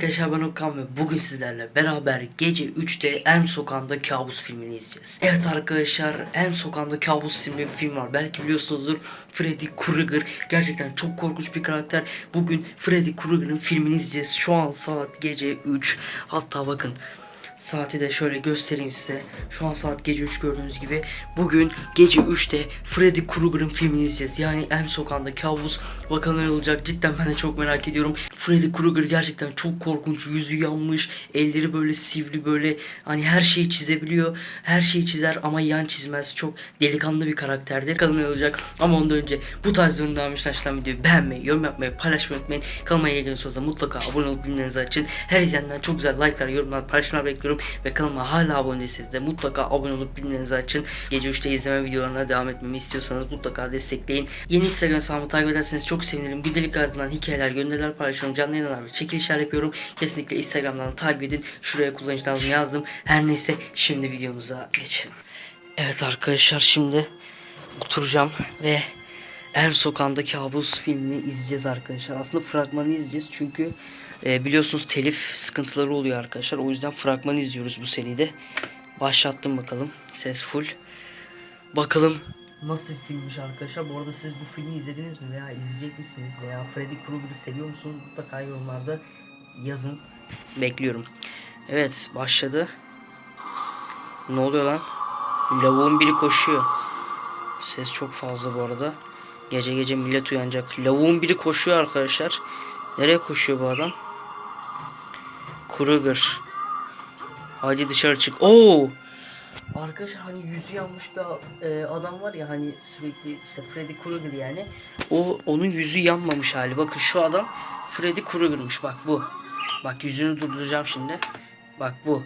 Arkadaşlar ben Okan ve bugün sizlerle beraber gece 3'te Elm Sokağı'nda Kabus filmini izleyeceğiz. Evet arkadaşlar Elm Sokağı'nda Kabus isimli bir film var. Belki biliyorsunuzdur Freddy Krueger gerçekten çok korkunç bir karakter. Bugün Freddy Krueger'ın filmini izleyeceğiz. Şu an saat gece 3 hatta bakın Saati de şöyle göstereyim size. Şu an saat gece 3 gördüğünüz gibi. Bugün gece 3'te Freddy Krueger'ın filmini izleyeceğiz. Yani Elm Sokağı'nda kabus. Bakalım ne olacak. Cidden ben de çok merak ediyorum. Freddy Krueger gerçekten çok korkunç. Yüzü yanmış. Elleri böyle sivri böyle. Hani her şeyi çizebiliyor. Her şeyi çizer ama yan çizmez. Çok delikanlı bir karakterdir. Bakalım ne olacak. Ama ondan önce bu tarz ürün devam işlem videoyu beğenmeyi, yorum yapmayı, paylaşmayı unutmayın. Kanalıma yeni geliyorsanız da mutlaka abone olup bildirimlerinizi açın. Her izleyenden çok güzel like'lar, yorumlar, paylaşımlar bekliyorum. Ve kanalıma hala abone değilseniz de mutlaka abone olup bildirimlerinizi açın. Gece 3'te izleme videolarına devam etmemi istiyorsanız mutlaka destekleyin. Yeni Instagram hesabımı takip ederseniz çok sevinirim. Gündelik hayatımdan hikayeler, gönderiler paylaşıyorum. Canlı yayınlar ve çekilişler yapıyorum. Kesinlikle Instagram'dan takip edin. Şuraya kullanıcı adımı yazdım. Her neyse şimdi videomuza geçelim. Evet arkadaşlar şimdi oturacağım ve Elm Sokağı'nda Kabus filmini izleyeceğiz arkadaşlar. Aslında fragmanı izleyeceğiz çünkü e, biliyorsunuz telif sıkıntıları oluyor arkadaşlar. O yüzden fragmanı izliyoruz bu seride. Başlattım bakalım. Ses full. Bakalım nasıl bir filmmiş arkadaşlar. Bu arada siz bu filmi izlediniz mi veya izleyecek misiniz veya Freddy Krueger'ı seviyor musunuz? Mutlaka yorumlarda yazın. Bekliyorum. Evet başladı. Ne oluyor lan? Lavuğun biri koşuyor. Ses çok fazla bu arada. Gece gece millet uyanacak. Lavuğun biri koşuyor arkadaşlar. Nereye koşuyor bu adam? Kruger. Hadi dışarı çık. Oo! Arkadaşlar hani yüzü yanmış bir e, adam var ya hani sürekli işte Freddy Krueger yani. O onun yüzü yanmamış hali. Bakın şu adam Freddy Krueger'mış bak bu. Bak yüzünü durduracağım şimdi. Bak bu.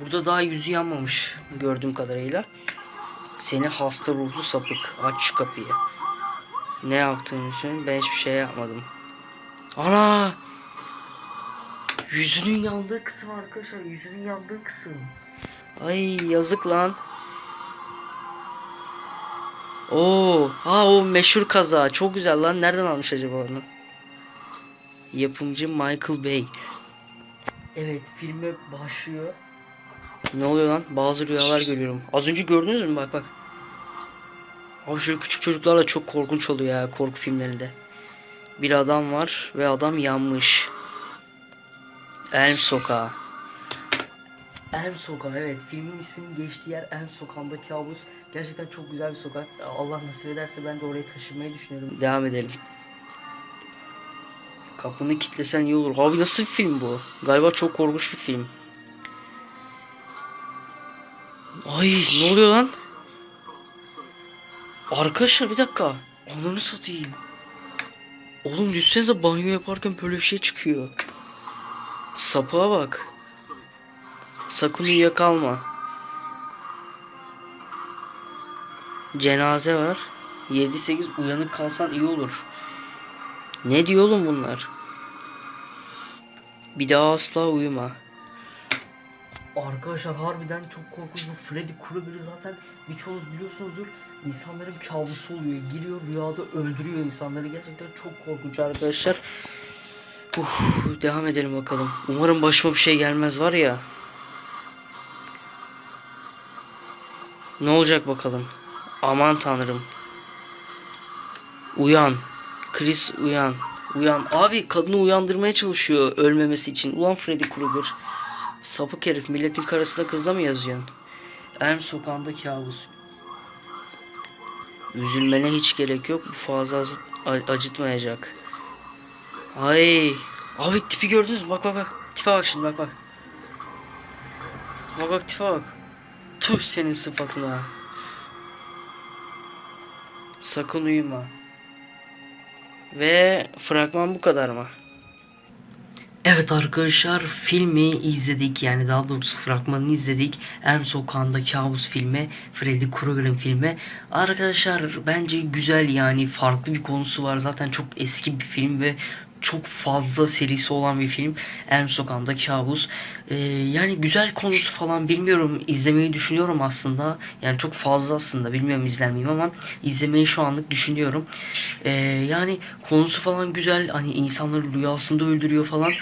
Burada daha yüzü yanmamış gördüğüm kadarıyla. Seni hasta ruhlu sapık. Aç şu kapıyı. Ne yaptığın için ben hiçbir şey yapmadım. Ana! Yüzünün yandığı kısım arkadaşlar. Yüzünün yandığı kısım. Ay yazık lan. Oo, ha o meşhur kaza. Çok güzel lan. Nereden almış acaba onu? Yapımcı Michael Bay. Evet, filme başlıyor. Ne oluyor lan? Bazı rüyalar görüyorum. Az önce gördünüz mü? Bak bak. Abi şöyle küçük çocuklarla çok korkunç oluyor ya korku filmlerinde. Bir adam var ve adam yanmış. Elm Sokağı. Elm Sokağı evet filmin isminin geçtiği yer Elm Sokağı'nda kabus. Gerçekten çok güzel bir sokak. Allah nasip ederse ben de oraya taşınmayı düşünüyorum. Devam edelim. Kapını kilitlesen iyi olur. Abi nasıl bir film bu? Galiba çok korkunç bir film. Ay ne oluyor lan? Arkadaşlar bir dakika. Ananı satayım. Oğlum düşsenize banyo yaparken böyle bir şey çıkıyor. Sapığa bak. Sakın uyuyakalma. Cenaze var. 7-8 uyanık kalsan iyi olur. Ne diyor oğlum bunlar? Bir daha asla uyuma. Arkadaşlar harbiden çok korkunç bu Freddy Krueger'ı zaten birçoğunuz biliyorsunuzdur. İnsanların kabusu oluyor. Giriyor rüyada öldürüyor insanları. Gerçekten çok korkunç arkadaşlar. Uf, devam edelim bakalım. Umarım başıma bir şey gelmez var ya. Ne olacak bakalım. Aman tanrım. Uyan. Chris uyan. Uyan. Abi kadını uyandırmaya çalışıyor ölmemesi için. Ulan Freddy Krueger. Sapık herif milletin karısına kızla mı yazıyorsun? Elm sokağında kabus. Üzülmene hiç gerek yok. Bu fazla acıtmayacak. Ay. Abi tipi gördünüz mü? Bak bak bak. Tipe bak şimdi bak bak. Bak bak tipe bak. Tüh senin sıfatına. Sakın uyuma. Ve fragman bu kadar mı? Evet arkadaşlar filmi izledik yani daha doğrusu fragmanını izledik. Elm Sokağı'nda kabus filmi, Freddy Krueger'ın filmi. Arkadaşlar bence güzel yani farklı bir konusu var. Zaten çok eski bir film ve çok fazla serisi olan bir film. Elm Sokağı'nda kabus. Ee, yani güzel konusu falan bilmiyorum. izlemeyi düşünüyorum aslında. Yani çok fazla aslında. Bilmiyorum izler miyim ama izlemeyi şu anlık düşünüyorum. Ee, yani konusu falan güzel. Hani insanları rüyasında öldürüyor falan.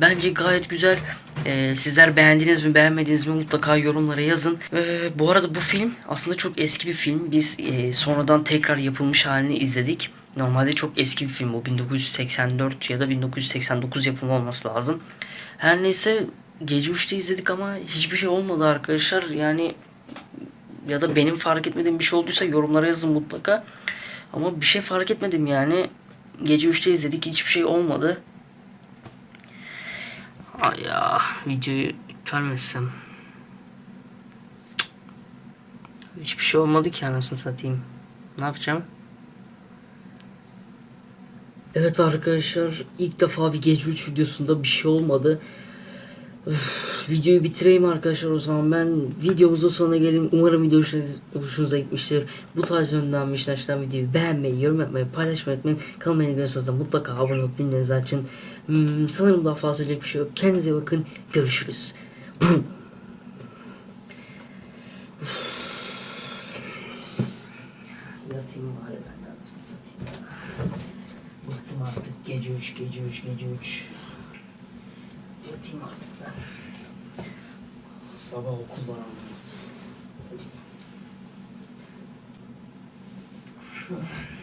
Bence gayet güzel. Ee, sizler beğendiniz mi beğenmediniz mi mutlaka yorumlara yazın. Ee, bu arada bu film aslında çok eski bir film. Biz e, sonradan tekrar yapılmış halini izledik. Normalde çok eski bir film bu. 1984 ya da 1989 yapımı olması lazım. Her neyse gece 3'te izledik ama hiçbir şey olmadı arkadaşlar. Yani ya da benim fark etmediğim bir şey olduysa yorumlara yazın mutlaka. Ama bir şey fark etmedim yani. Gece 3'te izledik hiçbir şey olmadı. Ay ya videoyu iptal etsem? Hiçbir şey olmadı ki anasını satayım. Ne yapacağım? Evet arkadaşlar ilk defa bir gece 3 videosunda bir şey olmadı. Üf, videoyu bitireyim arkadaşlar o zaman ben videomuzun sonuna geleyim. Umarım video hoşunuza, hoşunuza gitmiştir. Bu tarz yönden işlerden videoyu beğenmeyi, yorum yapmayı, paylaşmayı unutmayın. Kanalıma yeni da mutlaka abone olup bilmenizi açın. Hmm, sanırım daha fazla öyle bir şey yok. Kendinize bakın. Görüşürüz bari ben de anasını satayım ya. Bıktım artık gece 3 gece 3 gece 3. Yatayım artık ben. Sabah okul var ama.